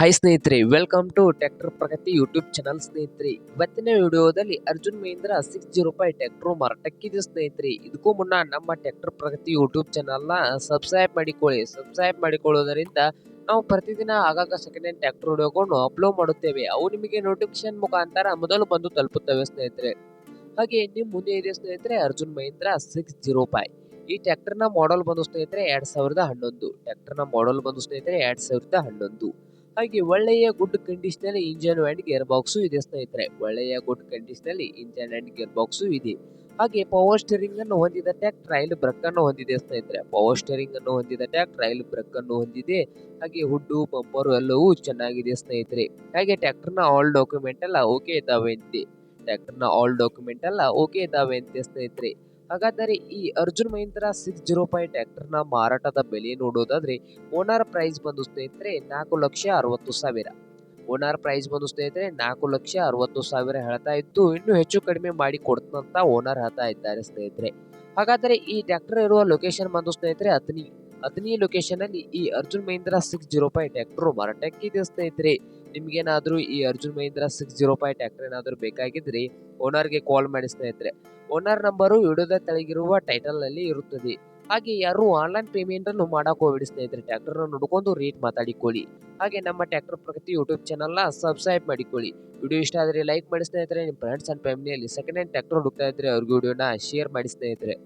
Hi ಸ್ನೇಹಿತರೆ welcome to tractor Pragati YouTube channel ಸ್ನೇಹಿತರೆ. ಇವತ್ತಿನ ವಿಡಿಯೋದಲ್ಲಿ Arjun Mahindra six zero five tractor ಮಾರಾಟಕ್ಕಿದೆ ಸ್ನೇಹಿತರೆ. ಇದಕ್ಕೂ ಮುನ್ನ ನಮ್ಮ ಟ್ರ್ಯಾಕ್ಟರ್ ಪ್ರಗತಿ ಯೂಟ್ಯೂಬ್ ಚಾನಲ್ನ ಸಬ್ಸ್ಕ್ರೈಬ್ ಮಾಡಿಕೊಳ್ಳಿ. ಸಬ್ಸ್ಕ್ರೈಬ್ ಮಾಡಿಕೊಳ್ಳೋದರಿಂದ ನಾವು ಪ್ರತಿದಿನ ಆಗಾಗ ಸೆಕೆಂಡ್ ಹ್ಯಾಂಡ್ ಟ್ರ್ಯಾಕ್ಟರ್ ವಿಡಿಯೋಗಳನ್ನು ಅಪ್ಲೋಡ್ ಮಾಡುತ್ತೇವೆ. ಅವು ನಿಮಗೆ ನೋಟಿಫಿಕೇಶನ್ ಮುಖಾಂತರ ಮೊದಲು ಬಂದು ತಲುಪುತ್ತವೆ ಸ್ನೇಹಿತರೆ. ಹಾಗೆ ನಿಮ್ಮ ಮುಂದೆ ಇದೆ ಸ್ನೇಹಿತರೆ Arjun Mahindra six zero five ಈ ಟ್ಯಾಕ್ಟರ್ನ ಮಾಡೆಲ್ ಬಂದು ಸ್ನೇಹಿತರೆ ಎರಡು ಸಾವಿರದ ಹನ್ನೊಂದು. ಟ್ಯಾಕ್ಟರ್ನ ಮಾಡೆಲ್ ಬಂದು ಸ್ನೇಹಿತರೆ ಎರಡು ಸಾವಿರದ ಹನ್ನೊಂದು. ಹಾಗೆ ಒಳ್ಳೆಯ good condition engine and gear box ಇದೆ ಸ್ನೇಹಿತರೆ. ಒಳ್ಳೆಯ good condition engine and gear box ಇದೆ. ಹಾಗೆ ಪವರ್ ಸ್ಟೇರಿಂಗ್ ಅನ್ನು ಹೊಂದಿದ ಟ್ಯಾಕ್ ರೈಲ್ ಬ್ರಕ್ ಅನ್ನು ಹೊಂದಿದೆ ಸ್ನೇಹಿತರೆ. ಪವರ್ ಸ್ಟೇರಿಂಗ್ ಅನ್ನು ಹೊಂದಿದ ಟ್ಯಾಕ್ ರೈಲ್ ಬ್ರಕ್ ಅನ್ನು ಹೊಂದಿದೆ. ಹಾಗೆ ಹುಡ್ಡು ಬಂಪರು ಎಲ್ಲವೂ ಚೆನ್ನಾಗಿದೆ ಸ್ನೇಹಿತರೆ. ಹಾಗೆ ಟ್ಯಾಕ್ಟರ್ನ ಆಲ್ ಡಾಕ್ಯುಮೆಂಟ್ ಎಲ್ಲ ಓಕೆ ಇದಾವೆ ಅಂತೆ. ನ ಆಲ್ ಡಾಕ್ಯುಮೆಂಟ್ ಎಲ್ಲ ಓಕೆ ಇದಾವೆ ಅಂತೆ ಸ್ನೇಹಿತರೆ. ಹಾಗಾದರೆ ಈ Arjun Mahindra six zero five ಟ್ರ್ಯಾಕ್ಟರ್ನ ಮಾರಾಟದ ಬೆಲೆ ನೋಡೋದಾದರೆ ಓನರ್ ಪ್ರೈಸ್ ಬಂದು ಸ್ನೇಹಿತರೆ ನಾಲ್ಕು ಲಕ್ಷ ಅರವತ್ತು ಸಾವಿರ. ಓನರ್ ಪ್ರೈಸ್ ಬಂದು ಸ್ನೇಹಿತರೆ ನಾಲ್ಕು ಲಕ್ಷ ಅರವತ್ತು ಸಾವಿರ ಹೇಳ್ತಾ ಇದ್ದು ಇನ್ನೂ ಹೆಚ್ಚು ಕಡಿಮೆ ಮಾಡಿ ಕೊಡ್ತಂತ ಓನರ್ ಹೇಳ್ತಾ ಇದ್ದಾರೆ ಸ್ನೇಹಿತರೆ. ಹಾಗಾದರೆ ಈ ಟ್ರ್ಯಾಕ್ಟರ್ ಇರುವ ಲೊಕೇಶನ್ ಬಂದು ಸ್ನೇಹಿತರೆ ಅತನಿ ಅತನಿ ಲೊಕೇಶನ್ ಅಲ್ಲಿ ಈ Arjun Mahindra six zero five tractor ಇದೆ ಸ್ನೇಹಿತರೆ ನಿಮ್ಗೇನಾದ್ರೂ ಈ Arjun Mahindra six zero five tractor ಏನಾದರೂ ಬೇಕಾಗಿದ್ರೆ ಓನರ್ಗೆ ಕಾಲ್ ಮಾಡಿಸ್ತಾ ಸ್ನೇಹಿತರೆ ಓನರ್ ನಂಬರು ವಿಡಿಯೋದ ತೆಳಗಿರುವ ಟೈಟಲ್ನಲ್ಲಿ ಇರುತ್ತದೆ. ಹಾಗೆ ಯಾರು ಆನ್ಲೈನ್ ಪೇಮೆಂಟ್ ಅನ್ನು ಮಾಡಕ್ಕೆ ಹೋಗ್ಬೇಡಿ ಸ್ನೇಹಿತರೆ ಟ್ರ್ಯಾಕ್ಟರ್ ನೋಡ್ಕೊಂಡು ರೇಟ್ ಮಾತಾಡಿಕೊಳ್ಳಿ. ಹಾಗೆ ನಮ್ಮ ಟ್ಯಾಕ್ಟರ್ ಪ್ರಗತಿ ಯೂಟ್ಯೂಬ್ ಚಾನಲ್ನ ಸಬ್ಸ್ಕ್ರೈಬ್ ಮಾಡಿಕೊಳ್ಳಿ. ವಿಡಿಯೋ ಇಷ್ಟ ಆದರೆ ಲೈಕ್ ಮಾಡಿಸ್ತಾ ಸ್ನೇಹಿತರೆ ನಿಮ್ಮ ಫ್ರೆಂಡ್ಸ್ ಅಂಡ್ ಫ್ಯಾಮಿಲಿಯಲ್ಲಿ ಸೆಕೆಂಡ್ ಹ್ಯಾಂಡ್ ಟ್ಯಾಕ್ಟರ್ ಹುಡುಕ್ತಾ ಇದ್ರೆ ಅವ್ರಿಗೆ ವಿಡಿಯೋನ ಶೇರ್ ಮಾಡಿ ಸ್ನೇಹಿತರೆ